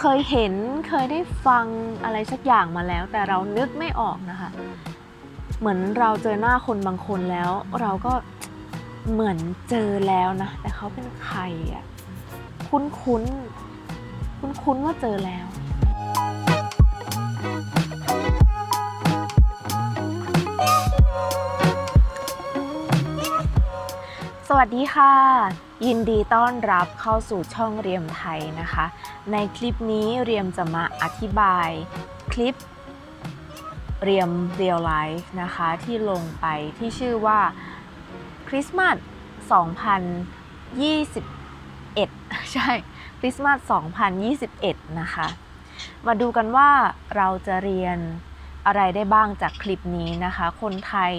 เคยเห็นเคยได้ฟังอะไรสักอย่างมาแล้ว แต่เรานึกไม่ออกนะคะ เหมือนเราเจอหน้าคนบางคนแล้ว เราก็เหมือนเจอแล้วนะ แต่เขาเป็นใครอะคุ้นคุ้นคุ้นคุ้นว่าเจอแล้ว สวัสดีค่ะ ยินดีต้อนรับเข้าสู่ช่องเรียมไทยนะคะ ในคลิปนี้เรียมจะมาอธิบายคลิปเรียมเรียลไลฟ์นะคะที่ลงไปที่ชื่อว่าคริสต์มาส 2021 ใช่ คริสต์มาส 2021 นะคะ มาดูกันว่าเราจะเรียนอะไรได้บ้างจากคลิปนี้นะคะ คนไทย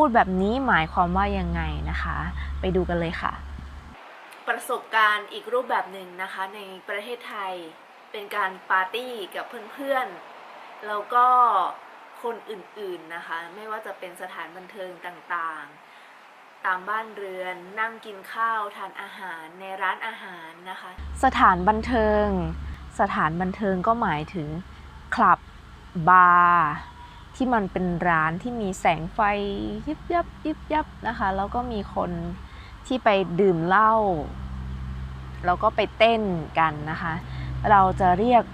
พูดแบบนี้หมายความว่ายังไงนะคะ ไปดูกันเลยค่ะ ประสบการณ์อีกรูปแบบหนึ่งนะคะ ในประเทศไทยเป็นการปาร์ตี้กับเพื่อนๆ แล้วก็คนอื่นๆนะคะ ไม่ว่าจะเป็นสถานบันเทิงต่างๆ ตามบ้านเรือนนั่งกินข้าวทานอาหารในร้านอาหารนะคะ สถานบันเทิง สถานบันเทิงก็หมายถึงคลับบาร์ ที่มันเป็นร้านที่มีแสงไฟยิบยับยิบยับนะคะ แล้วก็มีคนที่ไปดื่มเหล้าแล้วก็ไปเต้นกันนะคะ เราจะเรียก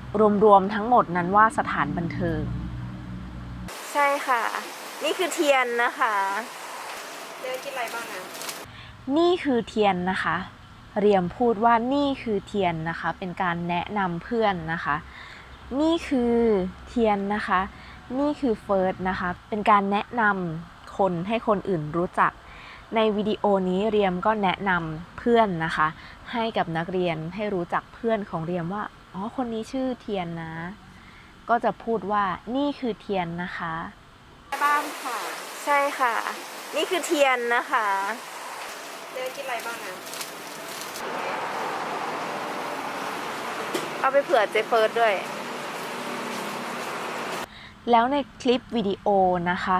รวมๆทั้งหมดนั้นว่าสถานบันเทิง ใช่ค่ะ นี่คือเทียนนะคะเจอกินอะไรบ้างอะนี่คือเทียนนะคะ เรียมพูดว่านี่คือเทียนนะคะ เป็นการแนะนำเพื่อนนะคะ นี่คือเทียนนะคะ นี่คือเฟิร์สนะคะ เป็นการแนะนำคนให้คนอื่นรู้จัก ในวิดีโอนี้เรียมก็แนะนำเพื่อนนะคะ ให้กับนักเรียนให้รู้จักเพื่อนของเรียมว่า อ๋อ คนนี้ชื่อเทียนนะ ก็จะพูดว่านี่คือเทียนนะคะ บ้านค่ะ ใช่ค่ะ นี่คือเทียนนะคะเจอกินอะไรบ้างอะเอาไปเผื่อเจเฟิร์สด้วย แล้วในคลิปวิดีโอนะคะ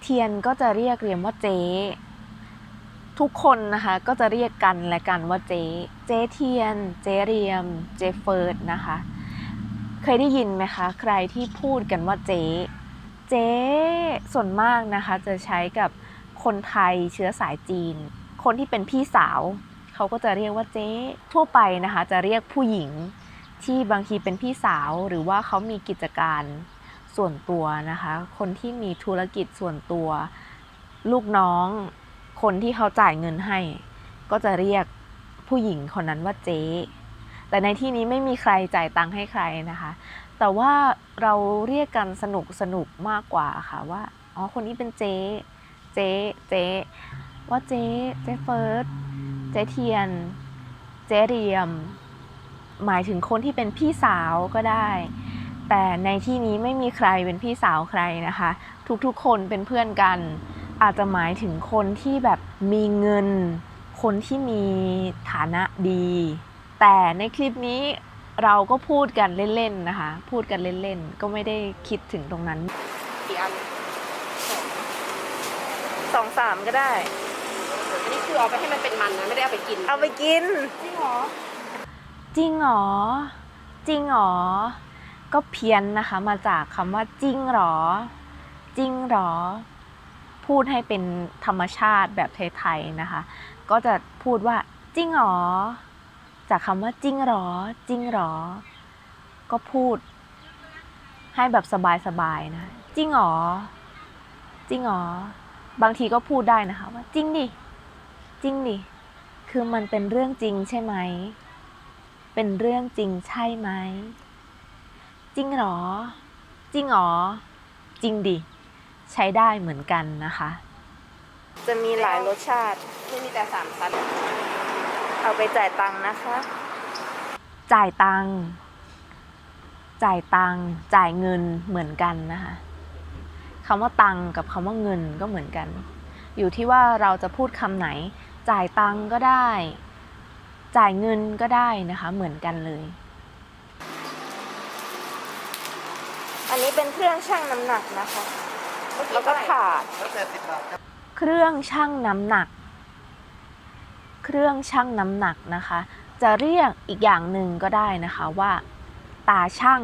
เทียนก็จะเรียกเรียมว่าเจ๊ทุกคนนะคะก็จะเรียกกันและกันว่าเจ๊ เจ๊เทียน เจ๊เรียม เจ๊เฟิร์สนะคะ เคยได้ยินไหมคะ ใครที่พูดกันว่าเจ๊ เจ๊ส่วนมากนะคะ จะใช้กับคนไทยเชื้อสายจีน คนที่เป็นพี่สาว เขาก็จะเรียกว่าเจ๊ทั่วไปนะคะ จะเรียกผู้หญิงที่บางทีเป็นพี่สาวหรือว่าเขามีกิจการ ส่วนตัวนะคะ คนที่มีธุรกิจส่วนตัว ลูกน้อง คนที่เขาจ่ายเงินให้ ก็จะเรียกผู้หญิงคนนั้นว่าเจ๊ แต่ในที่นี้ไม่มีใครจ่ายตังค์ให้ใครนะคะ แต่ว่าเราเรียกกันสนุกสนุกมากกว่าค่ะว่า อ๋อ คนนี้เป็นเจ๊ เจ๊ เจ๊ ว่าเจ๊ เจ๊เฟิร์ส เจ๊เทียน เจ๊เรียม หมายถึงคนที่เป็นพี่สาวก็ได้ แต่ในที่นี้ไม่มีใครเป็นพี่สาวใครนะคะ ทุกๆคนเป็นเพื่อนกัน อาจจะหมายถึงคนที่แบบมีเงิน คนที่มีฐานะดี แต่ในคลิปนี้เราก็พูดกันเล่นๆนะคะ พูดกันเล่นๆ ก็ไม่ได้คิดถึงตรงนั้นกี่อันสองสามก็ได้ อันนี้คือเอาไปให้มันเป็นมันนะ ไม่ได้เอาไปกิน เอาไปกิน จริงเหรอ จริงเหรอ จริงเหรอ ก็เพี้ยนนะคะมาจากคำว่าจริงหรอ จริงหรอ พูดให้เป็นธรรมชาติแบบไทยๆนะคะ ก็จะพูดว่าจริงหรอ จากคำว่าจริงหรอ จริงหรอ ก็พูด ให้แบบสบายๆนะจริงหรอ จริงหรอ บางทีก็พูดได้นะคะว่าจริงดิ จริงดิ คือมันเป็นเรื่องจริงใช่ไหม เป็นเรื่องจริงใช่ไหม จริงเหรอ จริงเหรอ จริงดิ ใช้ได้เหมือนกันนะคะ จะมีหลายรสชาติที่มีแต่สามชั้นเอาไปจ่ายตังค์นะคะ จ่ายตังค์ จ่ายตังค์ จ่ายเงินเหมือนกันนะคะคำว่าตังค์กับคำว่าเงินก็เหมือนกัน อยู่ที่ว่าเราจะพูดคำไหน จ่ายตังค์ก็ได้ จ่ายเงินก็ได้นะคะ เหมือนกันเลย อันนี้เป็นเครื่องชั่งน้ำหนักนะคะ แล้วก็ถาด แล้วแต่สิบบาทครับเครื่องชั่งน้ำหนัก เครื่องชั่งน้ำหนักนะคะ จะเรียกอีกอย่างหนึ่งก็ได้นะคะว่า ตาช่าง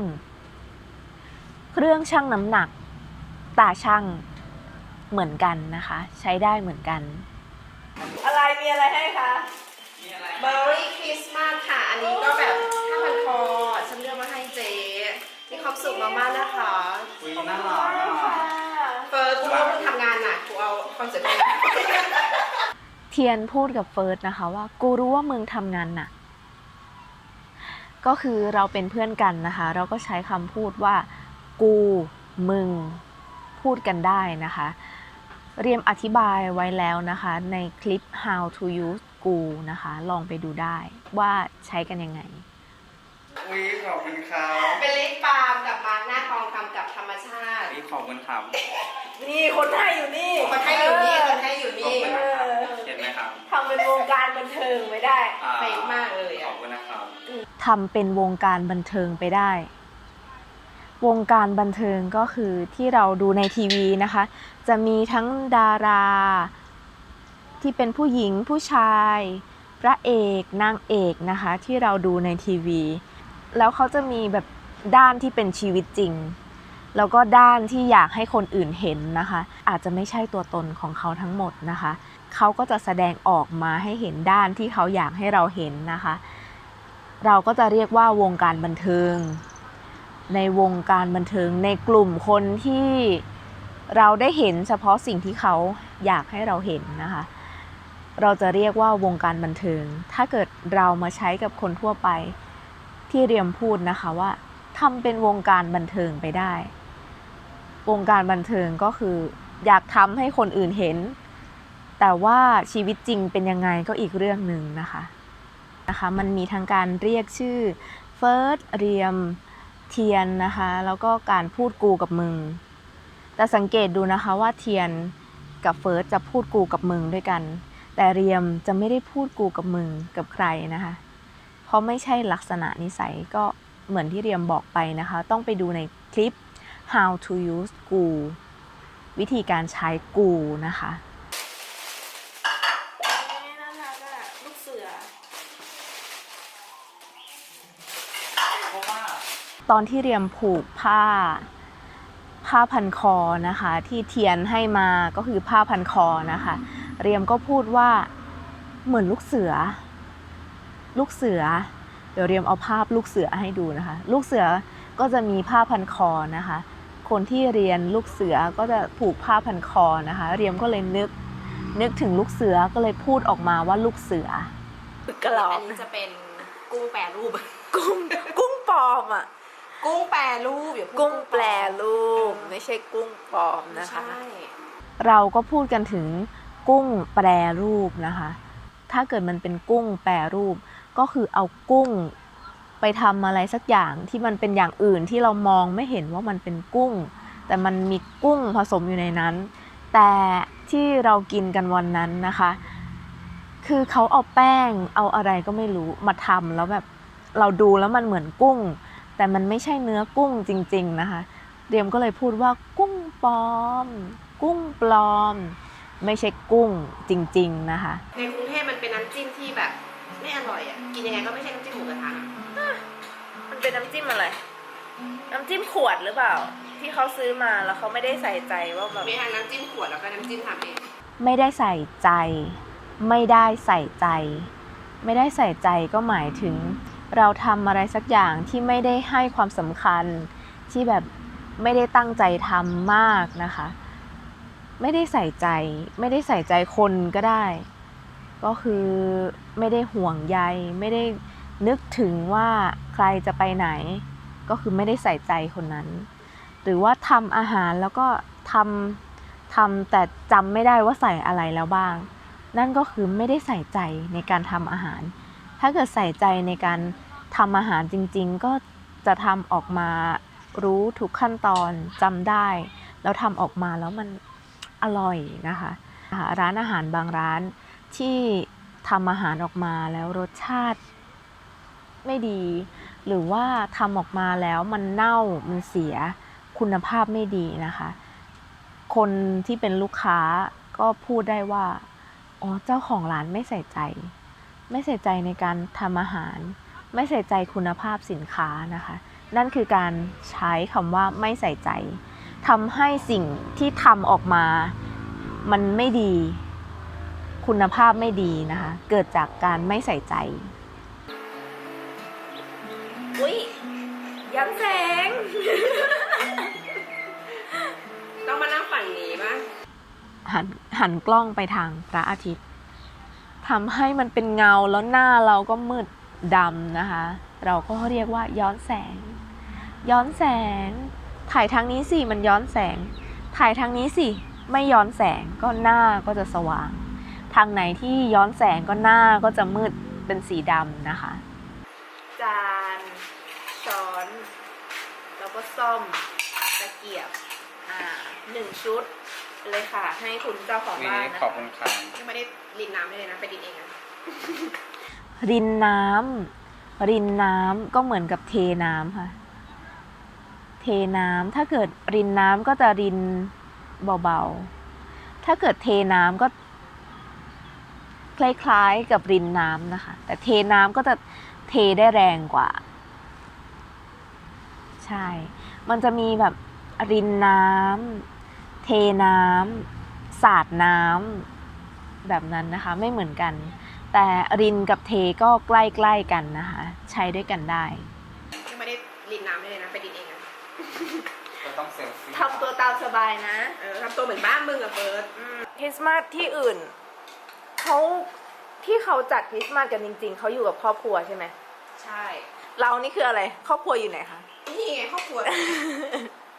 เครื่องชั่งน้ำหนัก ตาช่างเหมือนกันนะคะ ใช้ได้เหมือนกัน อะไรมีอะไรให้คะ เบอร์รี่คริสต์มาสค่ะ อันนี้ก็แบบผ้าพันคอฉันเลือกมาให้เจ๊มี ความสุขมากๆนะคะคุยน่ารักอะเฟิร์สกูรู้ว่ามึงทำงานหนักกูเอาความสุขไปเทียนพูดกับเฟิร์สนะคะว่ากูรู้ว่ามึงทำงานหนักก็คือเราเป็นเพื่อนกันนะคะ เราก็ใช้คำพูดว่า กูมึงพูดกันได้นะคะ เรียมอธิบายไว้แล้วนะคะ ในคลิป how to use กูนะคะ ลองไปดูได้ว่าใช้กันยังไง อุ้ยขอบคุณครับเป็นลิปบาล์มกับมาร์กหน้าทองคำกับธรรมชาติอุ้ยขอบคุณครับนี่คนให้อยู่นี่คนให้อยู่นี่คนให้อยู่ขอบนี่คุณนะครับเห็นไหมครับทำเป็นวงการบันเทิงไม่ได้ อ่าเฟซมากเลยขออะบคุณนะครับ ทำเป็นวงการบันเทิงไปได้ วงการบันเทิงก็คือที่เราดูในทีวีนะคะ จะมีทั้งดารา ที่เป็นผู้หญิงผู้ชาย พระเอกนางเอกนะคะ ที่เราดูในทีวี แล้วเขาจะมีแบบด้านที่เป็นชีวิตจริง แล้วก็ด้านที่อยากให้คนอื่นเห็นนะคะ อาจจะไม่ใช่ตัวตนของเขาทั้งหมดนะคะ เขาก็จะแสดงออกมาให้เห็นด้านที่เขาอยากให้เราเห็นนะคะ เราก็จะเรียกว่าวงการบันเทิง ในวงการบันเทิงในกลุ่มคนที่เราได้เห็นเฉพาะสิ่งที่เขาอยากให้เราเห็นนะคะ เราจะเรียกว่าวงการบันเทิง ถ้าเกิดเรามาใช้กับคนทั่วไป ที่เรียมพูดนะคะว่าทำเป็นวงการบันเทิงไปได้ วงการบันเทิงก็คืออยากทำให้คนอื่นเห็น แต่ว่าชีวิตจริงเป็นยังไงก็อีกเรื่องหนึ่งนะคะนะคะมันมีทั้งการเรียกชื่อเฟิร์สเรียมเทียนนะคะแล้วก็การพูดกูกับมึง แต่สังเกตดูนะคะว่าเทียนกับเฟิร์สจะพูดกูกับมึงด้วยกัน แต่เรียมจะไม่ได้พูดกูกับมึงกับใครนะคะ ราะไม่ใช่ลักษณะนิสัยก็เหมือนที่เรียมบอกไปนะคะ ต้องไปดูในคลิป how to use กูวิธีการใช้กูนะคะลูกเสือ ตอนที่เรียมผูกผ้า ผ้าพันคอนะคะ ที่เทียนให้มาก็คือผ้าพันคอนะคะ เรียมก็พูดว่าเหมือนลูกเสือ ลูกเสือ เดี๋ยวเรียมเอาภาพลูกเสือให้ดูนะคะ ลูกเสือก็จะมีผ้าพันคอนะคะ คนที่เรียนลูกเสือก็จะผูกผ้าพันคอนะคะ เรียมก็เลยนึกนึกถึงลูกเสือก็เลยพูดออกมาว่าลูกเสือกรออับนนี้จะเป็นกุ้งแปรรูป กุ้งกุ้งปลอมอะ กุ้งแปรรูปอย่าพูดกุ้งแปลรูปเออไม่ใช่กุ้งปลอมนะคะใช่เราก็พูดกันถึงกุ้งแปรรูปนะคะ ถ้าเกิดมันเป็นกุ้งแปรรูป ก็คือเอากุ้งไปทำอะไรสักอย่างที่มันเป็นอย่างอื่นที่เรามองไม่เห็นว่ามันเป็นกุ้ง แต่มันมีกุ้งผสมอยู่ในนั้น แต่ที่เรากินกันวันนั้นนะคะ คือเขาเอาแป้งเอาอะไรก็ไม่รู้มาทำแล้วแบบเราดูแล้วมันเหมือนกุ้ง แต่มันไม่ใช่เนื้อกุ้งจริง ๆนะคะเรียมก็เลยพูดว่ากุ้งปลอม กุ้งปลอม ไม่ใช่กุ้งจริง ๆนะคะ ในกรุงเทพมันเป็นน้ำจิ้มที่แบบ อร่อยอะ กินยังไงก็ไม่ใช่น้ำจิ้มหมูกระทะมันเป็นน้ำจิ้มอะไร น้ำจิ้มขวดหรือเปล่า ที่เขาซื้อมาแล้วเขาไม่ได้ใส่ใจว่าแบบมีทั้งน้ำจิ้มขวดแล้วก็น้ำจิ้มทำเอง ไม่ได้ใส่ใจ ไม่ได้ใส่ใจ ไม่ได้ใส่ใจก็หมายถึง เราทำอะไรสักอย่างที่ไม่ได้ให้ความสำคัญที่แบบไม่ได้ตั้งใจทำมากนะคะ ไม่ได้ใส่ใจ ไม่ได้ใส่ใจคนก็ได้ ก็คือไม่ได้ห่วงใยไม่ได้นึกถึงว่าใครจะไปไหน ก็คือไม่ได้ใส่ใจคนนั้น หรือว่าทำอาหารแล้วก็ทำทำแต่จำไม่ได้ว่าใส่อะไรแล้วบ้าง นั่นก็คือไม่ได้ใส่ใจในการทำอาหาร ถ้าเกิดใส่ใจในการทำอาหารจริง ๆ ก็จะทำออกมารู้ทุกขั้นตอนจำได้ แล้วทำออกมาแล้วมันอร่อยนะคะ ร้านอาหารบางร้าน ที่ทำอาหารออกมาแล้วรสชาติไม่ดี หรือว่าทำออกมาแล้วมันเน่ามันเสียคุณภาพไม่ดีนะคะ คนที่เป็นลูกค้าก็พูดได้ว่าอ๋อเจ้าของร้านไม่ใส่ใจ ไม่ใส่ใจในการทำอาหาร ไม่ใส่ใจคุณภาพสินค้านะคะ นั่นคือการใช้คำว่าไม่ใส่ใจทำให้สิ่งที่ทำออกมา มันไม่ดี คุณภาพไม่ดีนะคะ เกิดจากการไม่ใส่ใจ อุ้ยย้ำแสง ต้องมานั่งฝั่งนี้ป่ะ หันหันกล้องไปทางพระอาทิตย์ทำให้มันเป็นเงาแล้วหน้าเราก็มืดดำนะคะ เราก็เรียกว่าย้อนแสง ย้อนแสง ถ่ายทางนี้สิมันย้อนแสง ถ่ายทางนี้สิไม่ย้อนแสงก็หน้าก็จะสว่าง ทางไหนที่ย้อนแสงก็หน้าก็จะมืดเป็นสีดำนะคะ จานช้อน แล้วก็ซ่อมตะเกียบ อ่าหนึ่งชุดเลยค่ะ ให้คุณเจ้าของวีบ้านนะขอบคะคุณครับยังไม่ได้รินน้ำเลยนะ ไปรินเองอะรินน้ำรินน้ำก็เหมือนกับเทน้ำค่ะ เทน้ำถ้าเกิดรินน้ำก็จะรินเบาๆ ถ้าเกิดเทน้ำก็ คล้ายๆ กับรินน้ำนะคะ แต่เทน้ำก็จะเทได้แรงกว่า ใช่ มันจะมีแบบรินน้ำเทน้ำสาดน้ำแบบนั้นนะคะ ไม่เหมือนกัน แต่รินกับเทก็ใกล้ๆกันนะคะ ใช้ด้วยกันได้ยังไม่ได้รินน้ำเลยนะไปรินเองอะก็ต้องเซลฟี่ทำตัวตามสบายนะเออทำตัวเหมือนบ้านมึงอะเฟิร์สคริสต์มาสที่อื่น เขาที่เขาจัดคริสต์มาสกันจริง ๆ เขาอยู่กับครอบครัวใช่ไหม ใช่ เรานี่คืออะไร ครอบครัวอยู่ไหนคะ นี่ไงครอบครัว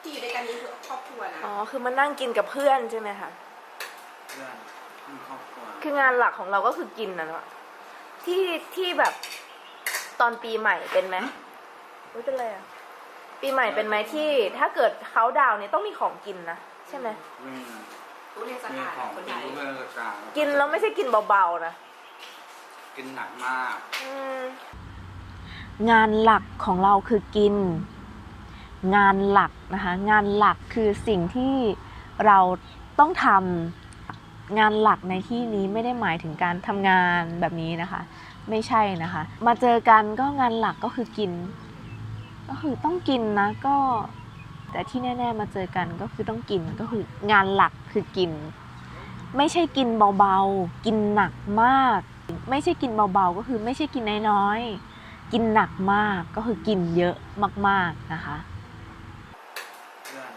ที่อยู่ด้วยกันนี่คือครอบครัวนะ อ๋อ คือมานั่งกินกับเพื่อนใช่ไหมคะ เพื่อนมีครอบครัวคืองานหลักของเราก็คือกินนะเนาะที่ที่แบบตอนปีใหม่เป็นไหมไม่เป็นไรอะปีใหม่เป็นไหมที่ ถ้าเกิดเขาดาวน์เนี่ยต้องมีของกินนะใช่ไหมมี รู้เทศมีกาลของคนกิไทนยทุกเทศกาลกินแล้วไม่ใช่กินเบาๆนะ กินหนักมากอืมงานหลักของเราคือกิน งานหลักนะคะ งานหลักคือสิ่งที่เราต้องทำงานหลักในที่นี้ไม่ได้หมายถึงการทำงานแบบนี้นะคะ ไม่ใช่นะคะ มาเจอกันก็งานหลักก็คือกิน ก็คือต้องกินนะก็ แต่ที่แน่ ๆ มาเจอกันก็คือต้องกินก็คืองานหลักคือกิน ไม่ใช่กินเบาๆ กินหนักมาก ไม่ใช่กินเบาๆ ก็คือไม่ใช่กินน้อยๆ กินหนักมากก็คือกินเยอะมากๆนะคะเพื่อน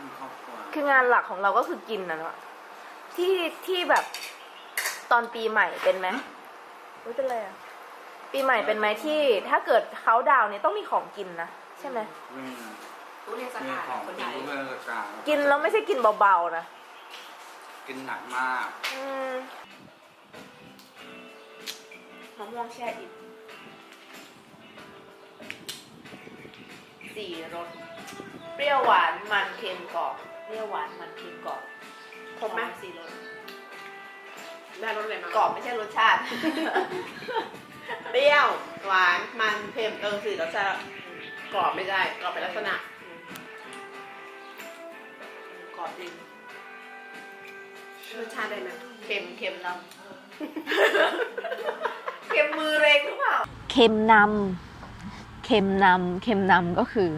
มีครอบครัวคืองานหลักของเราก็คือกินนะเนาะที่ที่แบบตอนปีใหม่เป็นไหมไม่เป็นไรอะปีใหม่เป็นไหมที่ ถ้าเกิดเขาดาวน์เนี่ยต้องมีของกินนะใช่ไหม มีรู้เทศมีกาลของคนกิไทนยทุกเทศกาลกินแล้วไม่ใช่กินเบาๆนะ กินหนักมากอืมมะม่วงแช่อิ่มสี่รส เปรี้ยวหวานมันเค็มกรอบ เปรี้ยวหวานมันเค็มกรอบครบไหม สี่รส ได้รสอะไรมากรอบไม่ใช่รสชาติ เปรี้ยว หวาน มัน เค็ม เออสี่รสชาติกรอบไม่ได้ กรอบเป็นลักษณะ กรอบจริงรสชาติได้ไหมเค็มเค็มนำ เค็มมือเรงหรือเปล่า เค็มนำ เค็มนำ เค็มนำก็คือ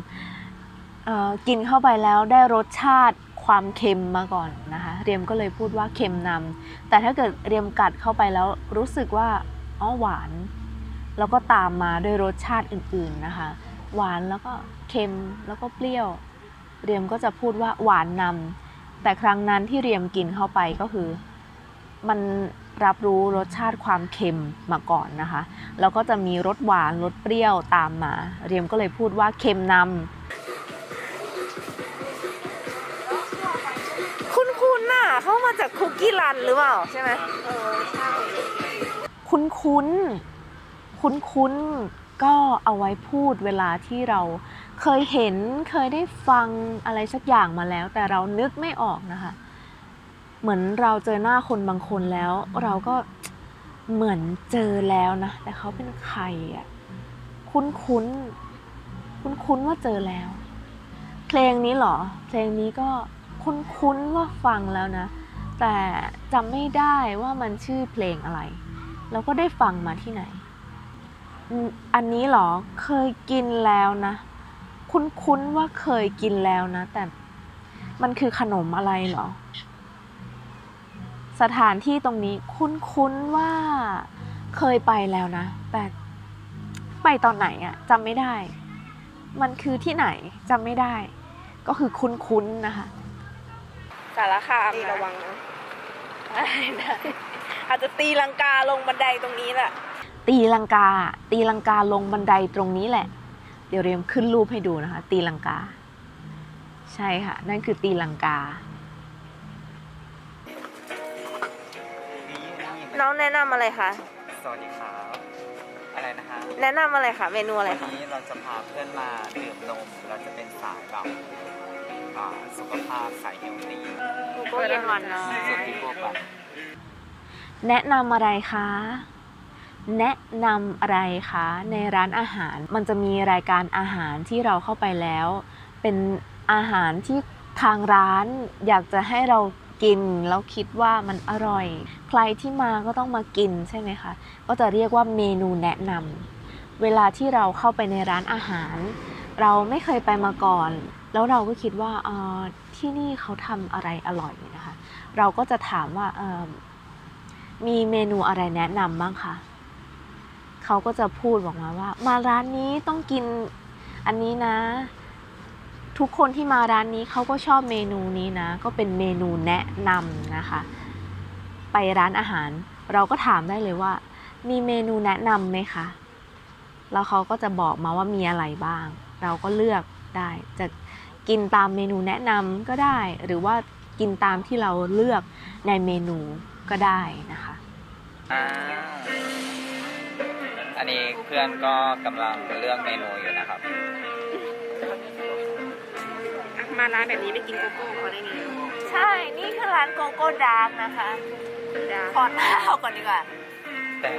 เออกินเข้าไปแล้วได้รสชาติความเค็มมาก่อนนะคะ เรียมก็เลยพูดว่าเค็มนำ แต่ถ้าเกิดเรียมกัดเข้าไปแล้วรู้สึกว่าอ๋อหวาน แล้วก็ตามมาด้วยรสชาติอื่นๆนะคะ หวานแล้วก็เค็มแล้วก็เปรี้ยว เรียมก็จะพูดว่าหวานนำแต่ครั้งนั้นที่เรียมกินเข้าไปก็คือ มันรับรู้รสชาติความเค็มมาก่อนนะคะ แล้วก็จะมีรสหวานรสเปรี้ยวตามมา เรียมก็เลยพูดว่าเค็มนำคุณคุณน่ะเข้ามาจากคุกกี้รันหรือเปล่าใช่ไหมเออใช่คุ้นคุ้นคุ้นคุ้นๆก็เอาไว้พูดเวลาที่เรา เคยเห็นเคยได้ฟังอะไรสักอย่างมาแล้ว แต่เรานึกไม่ออกนะคะ เหมือนเราเจอหน้าคนบางคนแล้ว เราก็เหมือนเจอแล้วนะ แต่เขาเป็นใครอะคุ้นคุ้นคุ้นคุ้นว่าเจอแล้ว เพลงนี้หรอ เพลงนี้ก็คุ้นคุ้นว่าฟังแล้วนะ แต่จำไม่ได้ว่ามันชื่อเพลงอะไรแล้วก็ได้ฟังมาที่ไหน อันนี้หรอเคยกินแล้วนะ คุ้นๆว่าเคยกินแล้วนะ แต่มันคือขนมอะไรเหรอ สถานที่ตรงนี้คุ้นๆว่าเคยไปแล้วนะ แต่ไปตอนไหนอะจำไม่ได้ มันคือที่ไหนจำไม่ได้ ก็คือคุ้นๆนะคะสารคามนี่นะระวังนะได้ได้อาจจะตีลังกาลงบันไดตรงนี้แหละ ตีลังกา ตีลังกาลงบันไดตรงนี้แหละ เดี๋ยวเรียมขึ้นรูปให้ดูนะคะ ตีลังกา ใช่ค่ะ นั่นคือตีลังกา น้องแนะนำอะไรคะ สวัสดีครับ อะไรนะฮะแนะนำอะไรคะ เมนูอะไรวันคะ นี้เราจะพาเพื่อนมาดื่มนม เราจะเป็นสายแบบอ่าสุขภาพสายเฮลตี้โกเย็นหวานน้อสุดยที่พวกแบบแนะนำอะไรคะ แนะนำอะไรคะในร้านอาหาร มันจะมีรายการอาหารที่เราเข้าไปแล้ว เป็นอาหารที่ทางร้านอยากจะให้เรากินแล้วคิดว่ามันอร่อย ใครที่มาก็ต้องมากินใช่ไหมคะ ก็จะเรียกว่าเมนูแนะนำเวลาที่เราเข้าไปในร้านอาหาร เราไม่เคยไปมาก่อน แล้วเราก็คิดว่าที่นี่เขาทำอะไรอร่อยนะคะ เราก็จะถามว่ามีเมนูอะไรแนะนำบ้างคะ เขาก็จะพูดบอกมาว่า มาร้านนี้ต้องกินอันนี้นะ ทุกคนที่มาร้านนี้เขาก็ชอบเมนูนี้นะ ก็เป็นเมนูแนะนำนะคะ ไปร้านอาหาร เราก็ถามได้เลยว่า มีเมนูแนะนำไหมคะแล้วเขาก็จะบอกมาว่ามีอะไรบ้าง เราก็เลือกได้ จะกินตามเมนูแนะนำก็ได้ หรือว่ากินตามที่เราเลือกในเมนูก็ได้นะคะ อ่า นนี้เพื่อนก็กำลังเลือกเมนูอยู่นะครับมาร้านแบบนี้ไม่กินโกโก้เขาได้ไงใช่ นี่คือร้านโกโก้ดาร์กนะคะจ้าขอหน้าก่อนดีกว่าแต่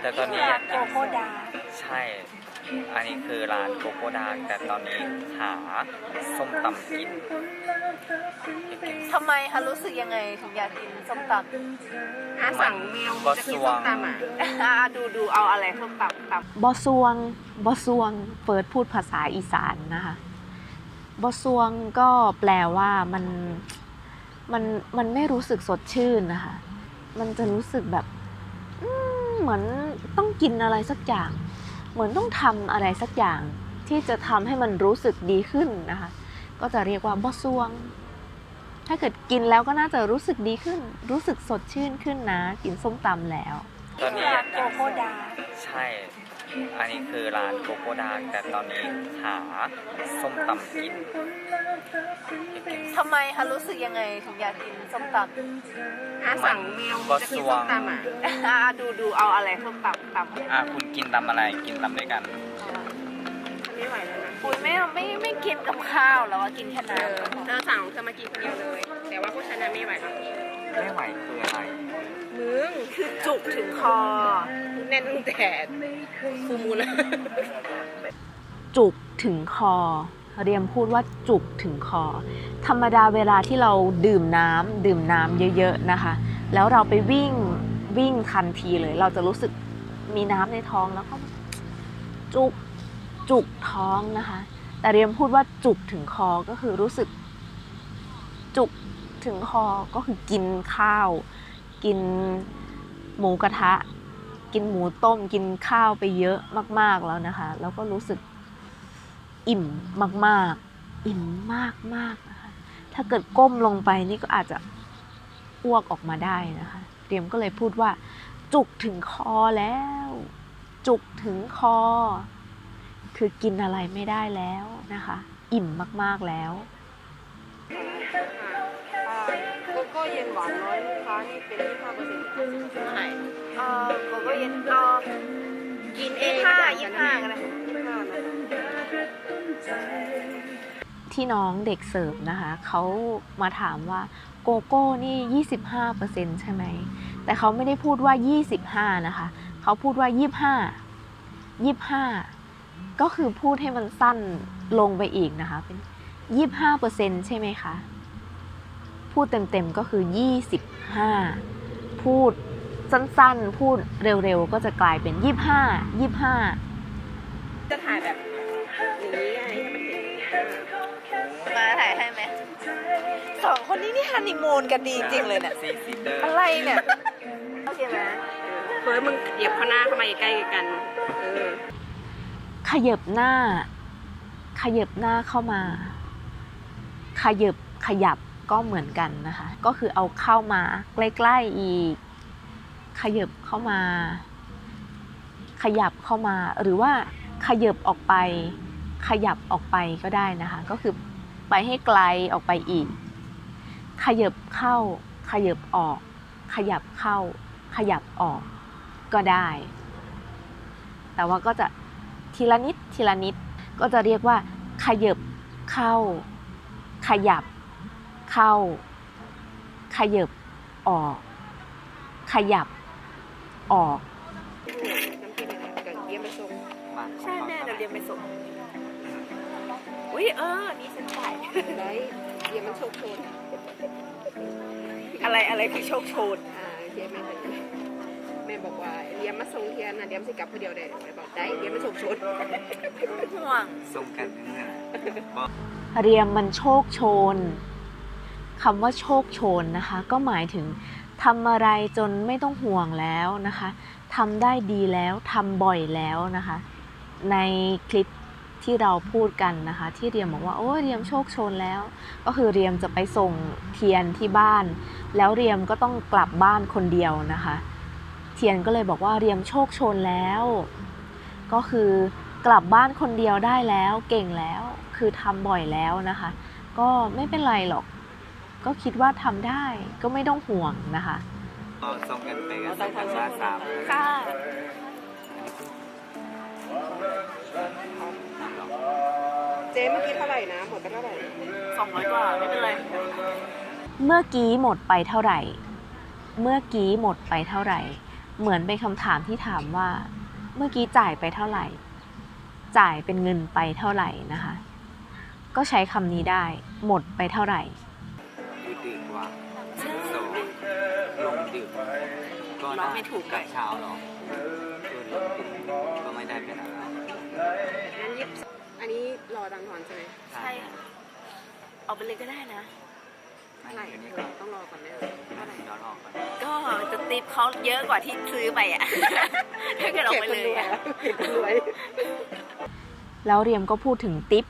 แต่ตอนนี้ร้านโกโก้ดาร์กใช่ อันนี้คือร้านโกโก้ดาร์กแต่ตอนนี้หาส้มตำกินทำไมคะรู้สึกยังไงถึงอยากกินส้มตอาสั่งแมวจะกินส้มตำอะำอ่าดูดูเอาอะไรส้มตำตำบอซวงบอซวงเปิดพูดภาษาอีสานนะคะบอซวงก็แปลว่ามันมันมันไม่รู้สึกสดชื่นนะคะ มันจะรู้สึกแบบอืมเหมือนต้องกินอะไรสักอย่าง เหมือนต้องทำอะไรสักอย่างที่จะทำให้มันรู้สึกดีขึ้นนะคะ ก็จะเรียกว่าบอซวง ถ้าเกิดกินแล้วก็น่าจะรู้สึกดีขึ้น รู้สึกสดชื่นขึ้นนะ กินส้มตำแล้วตอนนี้โกโก้ดาใช่ อันนี้คือร้านโกโก้ดาร์กแต่ตอนนี้หาส้มตำกินทำไมคะรู้สึกยังไงถึงอยากกินส้มตำอาสั่งแมวจะกินส้มตำอะอ่าดูดูเอาอะไรส้มตำตำอะคุณกินตำอะไรกินตำด้วยกัน ไม่ไหวแล้วนะปุยไม่ไม่ไม่กินกับข้าวแล้วอะกินแค่เอน้อเธอสั่งเธอมากินคนเดียวเลย แต่ว่าพวกฉันน่ะไม่ไหวแล้ว ไม่ไหวคืออะไร มึงคือจุกถึงคอ แน่นตั้งแต่ฟูมูลจุกถึงคอ เรียมพูดว่าจุกถึงคอ ธรรมดาเวลาที่เราดื่มน้ำดื่มน้ำเยอะๆนะคะ แล้วเราไปวิ่งวิ่งทันทีเลย เราจะรู้สึกมีน้ำในท้องแล้วก็จุกจุกท้องนะคะ แต่เรียมพูดว่าจุกถึงคอก็คือรู้สึก จุกถึงคอก็คือกินข้าว กินหมูกระทะ กินหมูต้ม กินข้าวไปเยอะมาก ๆแล้วนะคะ แล้วก็รู้สึกอิ่มมาก ๆ อิ่มมากๆนะคะถ้าเกิดก้มลงไปนี่ก็อาจจะอ้วกออกมาได้นะคะ เตรียมก็เลยพูดว่า จุกถึงคอแล้ว จุกถึงคอ คือกินอะไรไม่ได้แล้วนะคะ อิ่มมาก ๆแล้ว เย็นหวานน้อยลูกค้านี่เป็น25เปอร์เซ็นต์ใช่เออโกโก้เย็นเออกินเองยี่ห้ายี่ห้ากันเลยยี่ห้านะคะที่น้องเด็กเสิร์ฟนะคะเขามาถามว่าโกโก้นี่ 25%ใช่ไหม แต่เขาไม่ได้พูดว่า 25 นะคะ เขาพูดว่า 25 25 ก็คือพูดให้มันสั้นลงไปอีกนะคะ เป็น 25%ใช่ไหมคะ พูดเต็มๆก็คือ 25 พูดสั้นๆ พูดเร็วๆ ก็จะกลายเป็น 25 25 จะถ่ายแบบอย่างนี้ให้มันเห็นมาถ่ายให้ไหมสองคนนี้นี่ฮันนีมูนกันดีจริงๆเลยเนี่ยซีซีเดอร์อะไรเนี่ยโอเคไหมเฟิร์สมึงเหยียบข้างหน้าเข้ามาใกล้ๆกันเออขยับหน้า ขยับหน้าเข้ามา ขยับขยับ ก็เหมือนกันนะคะ ก็คือเอาเข้ามาใกล้ๆอีก ขยับเข้ามา ขยับเข้ามา หรือว่าขยับออกไป ขยับออกไปก็ได้นะคะ ก็คือไปให้ไกลออกไปอีก ขยับเข้า ขยับออก ขยับเข้า ขยับออก ก็ได้ แต่ว่าก็จะทีละนิดทีละนิด ก็จะเรียกว่า ขยับเข้า ขยับ เข้า ขยับออก ขยับออกน้ำพริกอะไรกับเยี่ยมไปส่งมาใช่แม่เดี๋ยวเรียนไปส่งอุ้ยเออ นี่ฉันถ่ายได้เยี่ยมมันโชคโชนอะไรอะไรคือโชคโชนอ่าเยี่ยมแม่เลยแม่บอกว่าเยี่ยมมาส่งเทียนนะเยี่ยมสิกลับคนเดียวได้แม่บอกได้เยี่ยมมันโชคโชนห่วงส่งกันเงื่อนบอกเรียมมันโชคโชน คำว่าโชคโชนนะคะ ก็หมายถึงทำอะไรจนไม่ต้องห่วงแล้วนะคะทำได้ดีแล้วทำบ่อยแล้วนะคะ ในคลิปที่เราพูดกันนะคะ ที่เรียมบอกว่าโอ้เรียมโชคโชนแล้ว ก็คือเรียมจะไปส่งเทียนที่บ้าน แล้วเรียมก็ต้องกลับบ้านคนเดียวนะคะ เทียนก็เลยบอกว่าเรียมโชคโชนแล้ว ก็คือกลับบ้านคนเดียวได้แล้วเก่งแล้ว คือทำบ่อยแล้วนะคะ ก็ไม่เป็นไรหรอก ก็คิดว่าทำได้ก็ไม่ต้องห่วงนะคะเอาส่งกันไปกันส่งกันมาสามค่ะเจ๊เมื่อกี้เท่าไหร่นะหมดไปเท่าไหร่สองร้อยกว่าไม่เป็นไรเมื่อกี้หมดไปเท่าไหร่ เมื่อกี้หมดไปเท่าไหร่ เหมือนเป็นคำถามที่ถามว่า เมื่อกี้จ่ายไปเท่าไหร่ จ่ายเป็นเงินไปเท่าไหร่นะคะ ก็ใช้คำนี้ได้ หมดไปเท่าไหร่ ก็ร้องไม่ถูกกับเช้าหรอคือลงดึกก็ไม่ได้เป็นอะไรงั้นยิบอันนี้รอดังทอนใช่ไหมใช่เอาไปเลยก็ได้นะไม่เท่าไหร่อันนี้ก็ต้องรอก่อนแม่เท่าไหร่ย้อนออกก่อนก็จะติปเขาเยอะกว่าที่ซื้อไปอะถ้าเกิดเอาไปเลยอะเขียนคนรวยแล้วเรียมก็พูดถึงทิป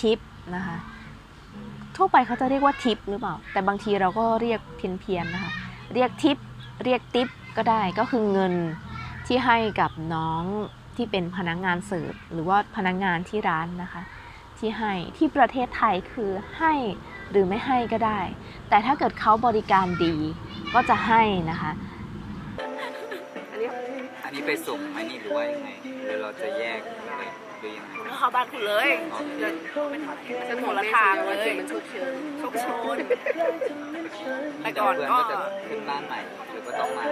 ทิปนะคะทั่วไปเขาจะเรียกว่าทิปหรือเปล่า แต่บางทีเราก็เรียกเพี้ยนๆนะคะ เรียกทิป เรียกทิปก็ได้ก็คือเงินที่ให้กับน้องที่เป็นพนักงานเสิร์ฟหรือว่าพนักงานที่ร้านนะคะ ที่ให้ที่ประเทศไทยคือให้หรือไม่ให้ก็ได้ แต่ถ้าเกิดเขาบริการดีก็จะให้นะคะอันนี้ไปส่งไหมนี่หรือว่ายังไงหรือเราจะแยก หรือยังไงเข้าบ้านคุณเลยเดินฉันคบอกนละแม่ทางว่าเลเขียยนมันโชคเชิญโชคโชนแต่เดี๋ยก่วอนเพื่อนก็ก็จะขึ้นบ้านใหม่หรือก็ต้องมา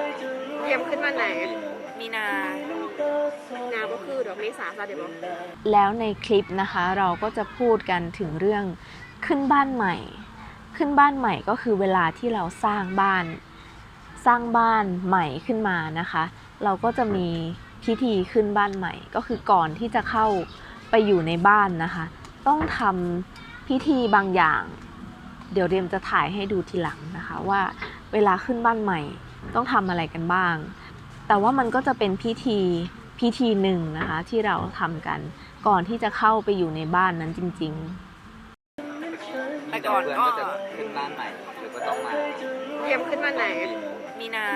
เยี่ยมขึ้นมาไหน มีนานาก็คือดอกเมษาซะเดี๋ยวบอกแล้วในคลิปนะคะเราก็จะพูดกันถึงเรื่องขึ้นบ้านใหม่ ขึ้นบ้านใหม่ก็คือเวลาที่เราสร้างบ้าน สร้างบ้านใหม่ขึ้นมานะคะ เราก็จะมี พิธีขึ้นบ้านใหม่ ก็คือก่อนที่จะเข้าไปอยู่ในบ้านนะคะ ต้องทำพิธีบางอย่าง เดี๋ยวเรียมจะถ่ายให้ดูทีหลังนะคะ ว่าเวลาขึ้นบ้านใหม่ ต้องทำอะไรกันบ้าง แต่ว่ามันก็จะเป็นพิธีพิธีหนึ่งนะคะ ที่เราทำกันก่อนที่จะเข้าไปอยู่ในบ้านนั้นจริงแต่เดี๋ยก่วอนเพื่อนก็ก็จะขึ้นบ้านใหม่หรือก็ต้องมาเยี่ยมขึ้นมาไหน มีนา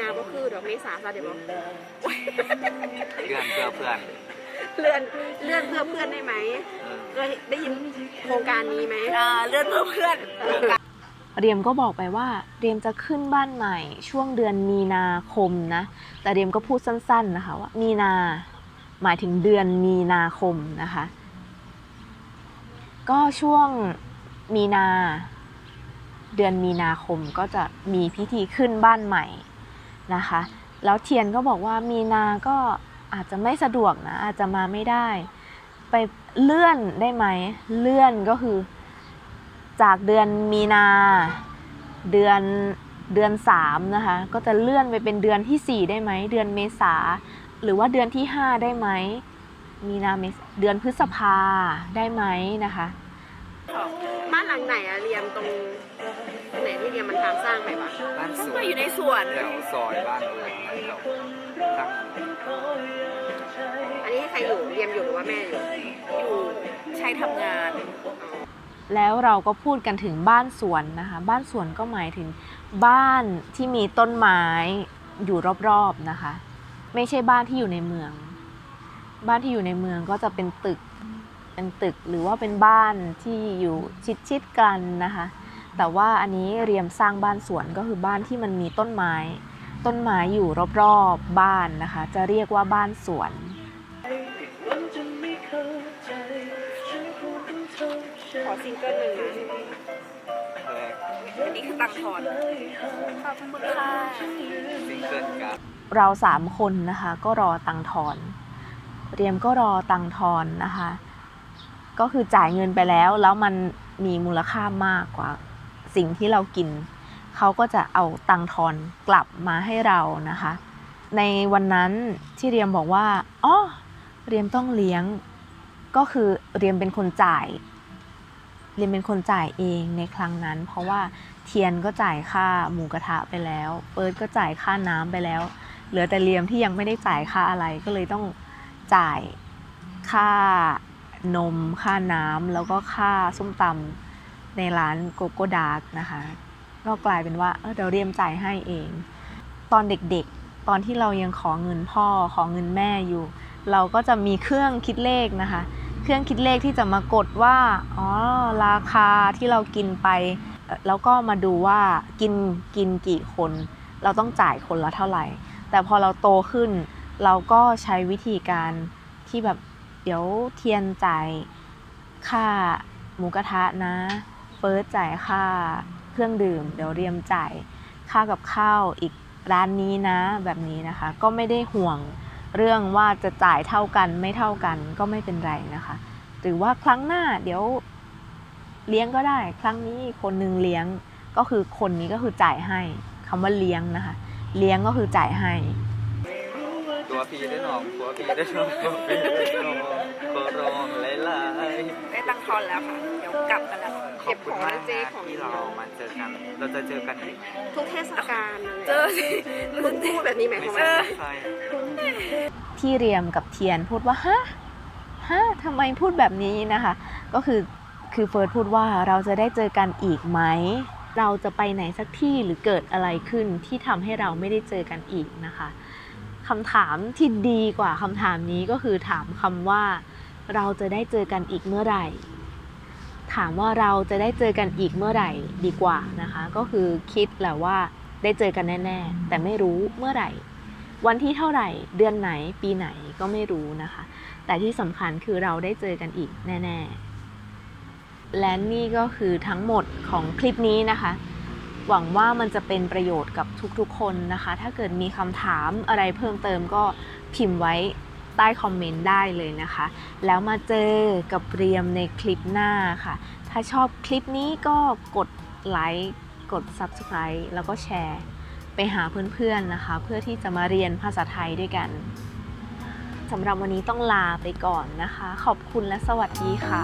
นาก็คือดอกเมษาซะเดี๋ยวบอกเพื่อนเพื่อเพื่อนเลื่อนเลื่อนเพื่อเพื่อนได้ไหมอืมเคยได้ยินโครงการนี้ไหมอ่าเลื่อนเพื่อเพื่อนๆเรียมก็บอกไปว่าเรียมจะขึ้นบ้านใหม่ ช่วงเดือนมีนาคมนะ แต่เรียมก็พูดสั้น ๆนะคะว่ามีนาหมายถึงเดือนมีนาคมนะคะ ก็ช่วงมีนา เดือนมีนาคมก็จะมีพิธีขึ้นบ้านใหม่นะคะ แล้วเทียนก็บอกว่ามีนาก็อาจจะไม่สะดวกนะ อาจจะมาไม่ได้ ไปเลื่อนได้ไหม เลื่อนก็คือ จากเดือนมีนาเดือนเดือนสามนะคะ ก็จะเลื่อนไปเป็นเดือนที่สี่ได้ไหม เดือนเมษา หรือว่าเดือนที่ห้าได้ไหม มีนาเมษเดือนพฤษภาได้ไหมนะคะ บ้านหลังไหนอะเรียมตรง ไหนที่เรียมมันทำสร้างใหม่ปะบ้านสวมานอยู่ในสวนแถวซอยบ้านเมืองแถวตั้งอันนี้ให้ใครอยู่เรียมอยู่หรือว่าแม่อยู่ อยู่ใช้ทำงาน แล้วเราก็พูดกันถึงบ้านสวนนะคะ บ้านสวนก็หมายถึงบ้านที่มีต้นไม้อยู่รอบๆนะคะ ไม่ใช่บ้านที่อยู่ในเมือง บ้านที่อยู่ในเมืองก็จะเป็นตึกเป็นตึกหรือว่าเป็นบ้านที่อยู่ชิดๆกันนะคะ แต่ว่าอันนี้เรียมสร้างบ้านสวนก็คือบ้านที่มันมีต้นไม้ ต้นไม้อยู่รอบๆบ้านนะคะ จะเรียกว่าบ้านสวนขอซิงเกิลหนึ่งนะแรกอันนี้คือตังทอนขอบคุณค่ะซิงเกิลกันเราสามคนนะคะก็รอตังทอน เรียมก็รอตังทอนนะคะ ก็คือจ่ายเงินไปแล้วแล้วมันมีมูลค่ามากกว่า สิ่งที่เรากิน เขาก็จะเอาตังทอนกลับมาให้เรานะคะ ในวันนั้นที่เรียมบอกว่าอ๋อเรียมต้องเลี้ยง ก็คือเรียมเป็นคนจ่าย เรียมเป็นคนจ่ายเองในครั้งนั้น เพราะว่าเทียนก็จ่ายค่าหมูกระทะไปแล้ว เปิร์ดก็จ่ายค่าน้ำไปแล้ว เหลือแต่เรียมที่ยังไม่ได้จ่ายค่าอะไรก็เลยต้องจ่ายค่านม ค่าน้ำแล้วก็ค่าส้มตำ ในร้านโกโก้ดาร์กนะคะก็กลายเป็นว่าเออเดี๋ยวเรียมจ่ายให้เอง ตอนเด็กๆ ตอนที่เรายังขอเงินพ่อขอเงินแม่อยู่ เราก็จะมีเครื่องคิดเลขนะคะ เครื่องคิดเลขที่จะมากดว่าอ๋อราคาที่เรากินไป แล้วก็มาดูว่ากินกินกี่คน เราต้องจ่ายคนละเท่าไหร่ แต่พอเราโตขึ้น เราก็ใช้วิธีการที่แบบเดี๋ยวเทียนจ่ายค่าหมูกระทะนะ ฟิร์สจ่ายค่าเครื่องดื่ม เดี๋ยวเรียมจ่ายค่ากับข้าวอีกร้านนี้นะแบบนี้นะคะ ก็ไม่ได้ห่วงเรื่องว่าจะจ่ายเท่ากันไม่เท่ากันก็ไม่เป็นไรนะคะ หรือว่าครั้งหน้าเดี๋ยวเลี้ยงก็ได้ ครั้งนี้คนหนึงเลี้ยงก็คือคนนี้ก็คือจ่ายให้คำว่าเลี้ยงนะคะ เลี้ยงก็คือจ่ายให้ ตัวพี่ได้น้องตัวพี่ได้น้องตัวพี่ได้น้องโคโรองไล่ไล่ได้ตังทอนแล้วค่ะ เดี๋ยวกลับกันแล้ว ขอบคุณมากนะที่เรามาเจอกัน เราจะเจอกันอีกทุกเทศกาลนั่นแหเจละอสิมึงพูดแบบนี้หมายคไม่วามใช่ว่าไม่ใช่ที่เรียมกับเทียนพูดว่าฮะฮะทำไมพูดแบบนี้นะคะ ก็คือคือเฟิร์สพูดว่าเราจะได้เจอกันอีกไหมเราจะไปไหนสักที่หรือเกิดอะไรขึ้นที่ทำให้เราไม่ได้เจอกันอีกนะคะคำถามที่ดีกว่าคำถามนี้ก็คือถามคำว่า เราจะได้เจอกันอีกเมื่อไหร่ ถามว่าเราจะได้เจอกันอีกเมื่อไหร่ดีกว่านะคะ ก็คือคิดแหละว่าได้เจอกันแน่ ๆ แต่ไม่รู้เมื่อไหร่ วันที่เท่าไหร่เดือนไหนปีไหนก็ไม่รู้นะคะ แต่ที่สำคัญคือเราได้เจอกันอีกแน่ ๆ และนี่ก็คือทั้งหมดของคลิปนี้นะคะ หวังว่ามันจะเป็นประโยชน์กับทุกๆคนนะคะ ถ้าเกิดมีคำถามอะไรเพิ่มเติมก็พิมพ์ไว้ ใต้คอมเมนต์ได้เลยนะคะ แล้วมาเจอกับเรียมในคลิปหน้าค่ะ ถ้าชอบคลิปนี้ก็กดไลค์กด Subscribe แล้วก็แชร์ไปหาเพื่อนๆนะคะ เพื่อที่จะมาเรียนภาษาไทยด้วยกันสำหรับวันนี้ต้องลาไปก่อนนะคะ ขอบคุณและสวัสดีค่ะ